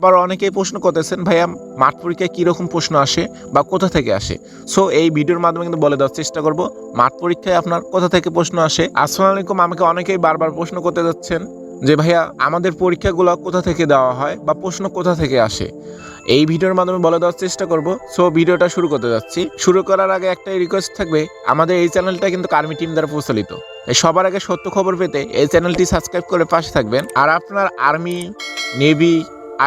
আবার অনেকেই প্রশ্ন করতেছেন, ভাইয়া, মাঠ পরীক্ষায় কীরকম প্রশ্ন আসে বা কোথা থেকে আসে? সো এই ভিডিওর মাধ্যমে কিন্তু বলে দেওয়ার চেষ্টা করব, মাঠ পরীক্ষায় আপনার কোথা থেকে প্রশ্ন আসে? আসসালামু আলাইকুম, আমাকে অনেকেই বারবার প্রশ্ন করতে যাচ্ছেন যে, ভাইয়া, আমাদের পরীক্ষাগুলো কোথা থেকে দেওয়া হয় বা প্রশ্ন কোথা থেকে আসে? এই ভিডিওর মাধ্যমে বলে দেওয়ার চেষ্টা করব সো ভিডিওটা শুরু করতে যাচ্ছি। শুরু করার আগে একটাই রিকোয়েস্ট থাকবে, আমাদের এই চ্যানেলটা কিন্তু কার্মি টিম দ্বারা প্রচলিত। সবার আগে সত্য খবর পেতে এই চ্যানেলটি সাবস্ক্রাইব করে পাশে থাকবেন। আর আপনার আর্মি নেভি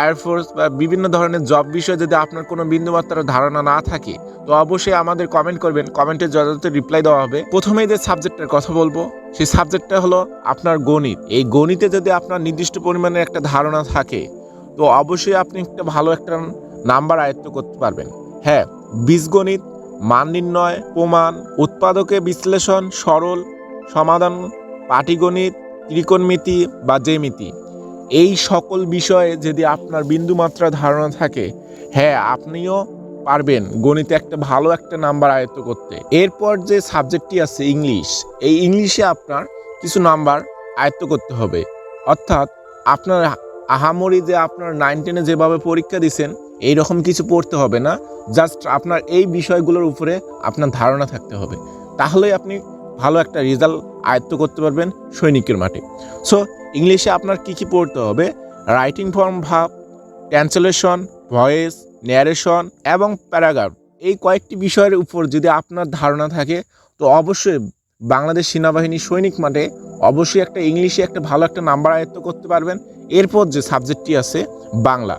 এয়ারফোর্স বা বিভিন্ন ধরনের জব বিষয়ে যদি আপনার কোনো বিন্দুমাত্রার ধারণা না থাকে, তো অবশ্যই আমাদের কমেন্ট করবেন। কমেন্টে যথাযথ রিপ্লাই দেওয়া হবে। প্রথমেই যে সাবজেক্টের কথা বলব, সেই সাবজেক্টটা হলো আপনার গণিত। এই গণিতে যদি আপনার নির্দিষ্ট পরিমাণে একটা ধারণা থাকে, তো অবশ্যই আপনি একটা ভালো একটা নাম্বার আয়ত্ত করতে পারবেন। হ্যাঁ বীজগণিত, মান নির্ণয়, প্রমাণ, উৎপাদকে বিশ্লেষণ, সরল, সমাধান, পাটিগণিত, ত্রিকোণমিতি বা জ্যামিতি। এই সকল বিষয়ে যদি আপনার বিন্দুমাত্রা ধারণা থাকে হ্যাঁ আপনিও পারবেন গণিতে একটা ভালো একটা নাম্বার আয়ত্ত করতে। এরপর যে সাবজেক্টটি আছে ইংলিশ, এই ইংলিশে আপনার কিছু নাম্বার আয়ত্ত করতে হবে। অর্থাৎ আপনার আহামরি যে আপনার নাইন টেনে যেভাবে পরীক্ষা দিছেন এই রকম কিছু পড়তে হবে না। জাস্ট আপনার এই বিষয়গুলোর উপরে আপনার ধারণা থাকতে হবে। তাহলেই আপনি ভালো একটা রেজাল্ট আয়ত্ত করতে পারবেন সৈনিকের মাঠে। সো ইংলিশে আপনার কি কি পড়তে হবে? রাইটিং ফর্ম ভাব ট্রান্সলেশন ভয়েস ন্যারেশন এবং প্যারাগ্রাফ এই কয়েকটি বিষয়ের উপর যদি আপনার ধারণা থাকে, তো অবশ্যই বাংলাদেশ সেনাবাহিনী সৈনিক মাঠে অবশ্যই একটা ইংলিশে একটা ভালো একটা নাম্বার আয়ত্ত করতে পারবেন। এরপর যে সাবজেক্টটি আছে, বাংলা।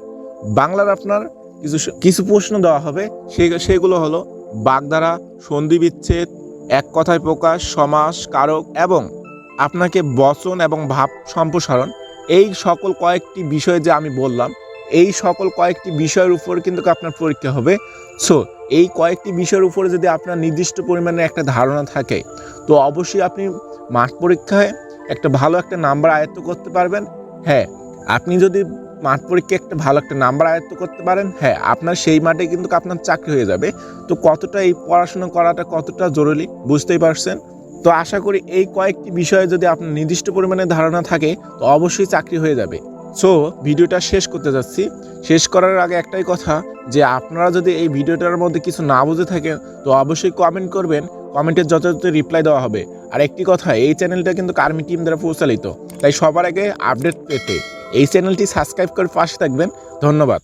বাংলার আপনার কিছু কিছু প্রশ্ন দেওয়া হবে। সে, সেগুলো হলো বাগধারা সন্ধি বিচ্ছেদ এক কথায় প্রকাশ, সমাস, কারক এবং আপনাকে বচন এবং ভাব সম্প্রসারণ, এই সকল কয়েকটি বিষয় যে আমি বললাম, এই সকল কয়েকটি বিষয়ের উপর কিন্তু আপনার পরীক্ষা হবে। সো এই কয়েকটি বিষয়ের উপরে যদি আপনার নির্দিষ্ট পরিমাণে একটা ধারণা থাকে, তো অবশ্যই আপনি মাঠ পরীক্ষায় একটা ভালো একটা নাম্বার আয়ত্ত করতে পারবেন। হ্যাঁ আপনি যদি মাঠ পরীক্ষায় একটা ভালো একটা নাম্বার আয়ত্ত করতে পারেন হ্যাঁ আপনার সেই মাঠে কিন্তু আপনার চাকরি হয়ে যাবে। তো কতটা এই পড়াশোনা করাটা কতটা জরুরি, বুঝতেই পারছেন? তো আশা করি এই কয়েকটি বিষয়ে যদি আপনার নির্দিষ্ট পরিমাণে ধারণা থাকে, তো অবশ্যই চাকরি হয়ে যাবে। সো ভিডিওটা শেষ করতে যাচ্ছি। শেষ করার আগে একটাই কথা, যে আপনারা যদি এই ভিডিওটার মধ্যে কিছু না বুঝে থাকেন, তো অবশ্যই কমেন্ট করবেন। কমেন্টের যথাযথ রিপ্লাই দেওয়া হবে। আর একটি কথা, এই চ্যানেলটা কিন্তু কার্মি টিম দ্বারা পরিচালিত। তাই সবার আগে আপডেট পেতে এই চ্যানেলটি সাবস্ক্রাইব করে পাশে থাকবেন। ধন্যবাদ।